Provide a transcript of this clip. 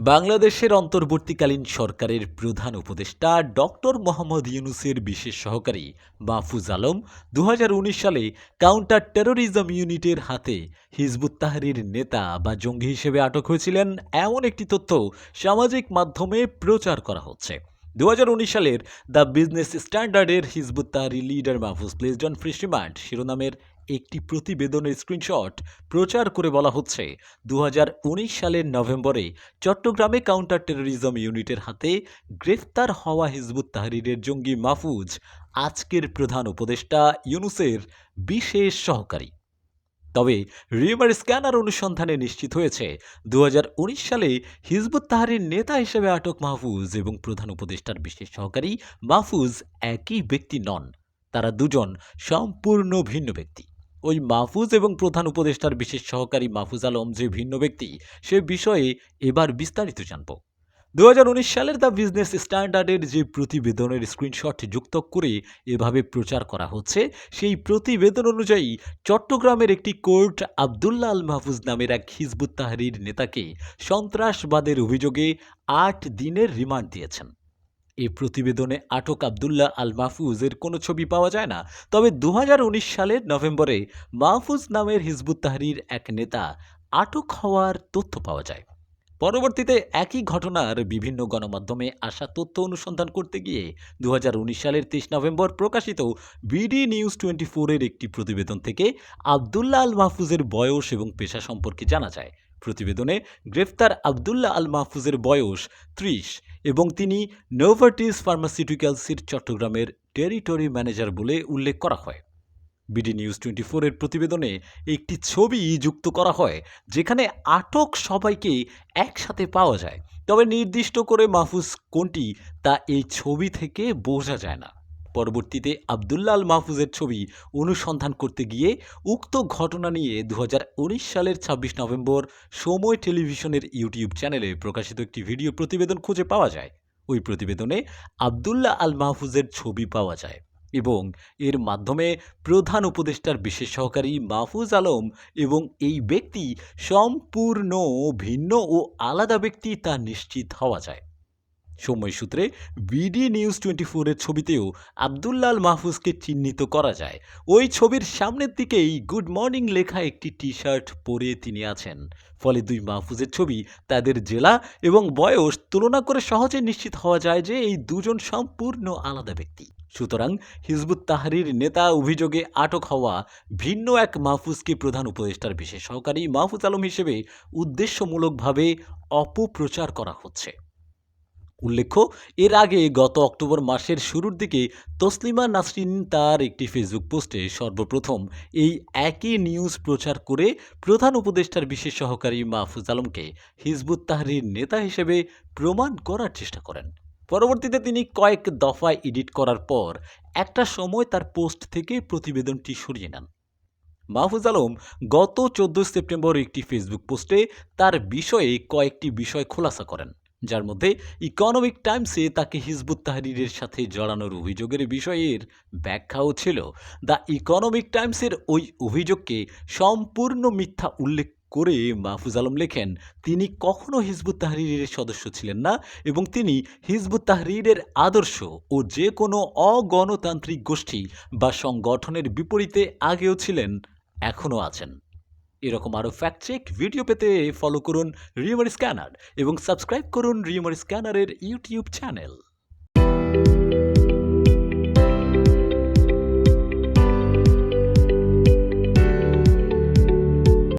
বাংলাদেশের অন্তর্বর্তীকালীন সরকারের প্রধান উপদেষ্টা ডক্টর মোহাম্মদ ইউনুসের বিশেষ সহকারী মাহফুজ আলম দু হাজার উনিশ সালে কাউন্টার টেরোরিজম ইউনিটের হাতে হিজবুত তাহরির নেতা বা জঙ্গি হিসেবে আটক হয়েছিলেন। এমন একটি তথ্য সামাজিক মাধ্যমে প্রচার করা হচ্ছে। দু হাজার উনিশ সালের দ্য বিজনেস স্ট্যান্ডার্ডের হিজবুত তাহরি leader Mahfuz placed on remand শিরোনামের একটি প্রতিবেদনের স্ক্রিনশট প্রচার করে বলা হচ্ছে দু হাজার উনিশ সালের নভেম্বরে চট্টগ্রামে কাউন্টার টেরোরিজম ইউনিটের হাতে গ্রেফতার হওয়া হিজবুত তাহরিরের জঙ্গি মাহফুজ, আজকের প্রধান উপদেষ্টা ইউনুসের বিশেষ সহকারী। তবে রিমার স্ক্যানার অনুসন্ধানে নিশ্চিত হয়েছে দু হাজার উনিশ সালে হিজবুত তাহারির নেতা হিসেবে আটক মাহফুজ এবং প্রধান উপদেষ্টার বিশেষ সহকারী মাহফুজ একই ব্যক্তি নন, তারা দুজন সম্পূর্ণ ভিন্ন ব্যক্তি। ওই মাহফুজ এবং প্রধান উপদেষ্টার বিশেষ সহকারী মাহফুজ আলম যে ভিন্ন ব্যক্তি, সে বিষয়ে এবার বিস্তারিত জানব। দু হাজার উনিশ সালের দ্য বিজনেস স্ট্যান্ডার্ডের যে প্রতিবেদনের স্ক্রিনশট যুক্ত করে এভাবে প্রচার করা হচ্ছে, সেই প্রতিবেদন অনুযায়ী চট্টগ্রামের একটি কোর্ট আবদুল্লাহ আল মাহফুজ নামের এক হিজবুত তাহরির নেতাকে সন্ত্রাসবাদের অভিযোগে আট দিনের রিমান্ড দিয়েছেন। এই প্রতিবেদনে আটক আবদুল্লাহ আল মাহফুজের কোনো ছবি পাওয়া যায় না, তবে দু হাজার উনিশ সালের নভেম্বরে মাহফুজ নামের হিজবুত তাহরির এক নেতা আটক হওয়ার তথ্য পাওয়া যায়। পরবর্তীতে একই ঘটনার বিভিন্ন গণমাধ্যমে আসা তথ্য অনুসন্ধান করতে গিয়ে দু হাজার উনিশ সালের তেইশ নভেম্বর প্রকাশিত বিডি নিউজ টোয়েন্টি ফোরের একটি প্রতিবেদন থেকে আবদুল্লাহ আল মাহফুজের বয়স এবং পেশা সম্পর্কে জানা যায়। প্রতিবেদনে গ্রেফতার আবদুল্লাহ আল মাহফুজের বয়স ত্রিশ এবং তিনি নোভার্টিস ফার্মাসিউটিক্যালসের চট্টগ্রামের টেরিটরি ম্যানেজার বলে উল্লেখ করা হয়। বিডি নিউজ টোয়েন্টি ফোরের প্রতিবেদনে একটি ছবি যুক্ত করা হয়, যেখানে আটক সবাইকে একসাথে পাওয়া যায়। তবে নির্দিষ্ট করে মাহফুজ কোনটি তা এই ছবি থেকে বোঝা যায় না। পরবর্তীতে আবদুল্লাহ আল মাহফুজের ছবি অনুসন্ধান করতে গিয়ে উক্ত ঘটনা নিয়ে দু হাজার উনিশ সালের ছাব্বিশ নভেম্বর সময় টেলিভিশনের ইউটিউব চ্যানেলে প্রকাশিত একটি ভিডিও প্রতিবেদন খুঁজে পাওয়া যায়। ওই প্রতিবেদনে আবদুল্লাহ আল মাহফুজের ছবি পাওয়া যায়। এবং এর মাধ্যমে প্রধান উপদেষ্টার বিশেষ সহকারী মাহফুজ আলম এবং এই ব্যক্তি সম্পূর্ণ ভিন্ন ও আলাদা ব্যক্তি তা নিশ্চিত হওয়া যায়। সময় সূত্রে বিডি নিউজ টোয়েন্টি ফোরের ছবিতেও আবদুল্লাল মাহফুজকে চিহ্নিত করা যায়। ওই ছবির সামনের দিকেই গুড মর্নিং লেখা একটি টি শার্ট পরে তিনি আছেন। ফলে দুই মাহফুজের ছবি তাদের জেলা এবং বয়স তুলনা করে সহজে নিশ্চিত হওয়া যায় যে এই দুজন সম্পূর্ণ আলাদা ব্যক্তি। সুতরাং হিজবুত তাহরির নেতা অভিযোগে আটক হওয়া ভিন্ন এক মাহফুজকে প্রধান উপদেষ্টার বিশেষ সহকারী মাহফুজ আলম হিসেবে উদ্দেশ্যমূলকভাবে অপপ্রচার করা হচ্ছে। উল্লেখ্য, এর আগে গত অক্টোবর মাসের শুরুর দিকে তসলিমা নাসরিন তার একটি ফেসবুক পোস্টে সর্বপ্রথম এই একই নিউজ প্রচার করে প্রধান উপদেষ্টার বিশেষ সহকারী মাহফুজ আলমকে হিজবুত তাহরির নেতা হিসেবে প্রমাণ করার চেষ্টা করেন। পরবর্তীতে তিনি কয়েক দফায় এডিট করার পর একটা সময় তার পোস্ট থেকে প্রতিবেদনটি সরিয়ে নেন। মাহফুজ আলম গত চোদ্দ সেপ্টেম্বর একটি ফেসবুক পোস্টে তার বিষয়ে কয়েকটি বিষয় খোলাসা করেন, যার মধ্যে ইকোনমিক টাইমসে তাকে হিজবুত তাহরিরের সাথে জড়ানোর অভিযোগের বিষয়ের ব্যাখ্যাও ছিল। দ্য ইকোনমিক টাইমসের ওই অভিযোগকে সম্পূর্ণ মিথ্যা উল্লেখ করে মাহফুজ আলম লেখেন, তিনি কখনো হিজবুত তাহরিরের সদস্য ছিলেন না এবং তিনি হিজবুত তাহরিরের আদর্শ ও যে কোনো অগণতান্ত্রিক গোষ্ঠী বা সংগঠনের বিপরীতে আগেও ছিলেন, এখনও আছেন। এরকম আরও ফ্যাক্ট চেক ভিডিও পেতে ফলো করুন রিউমার স্ক্যানার এবং সাবস্ক্রাইব করুন রিউমার স্ক্যানারের ইউটিউব চ্যানেল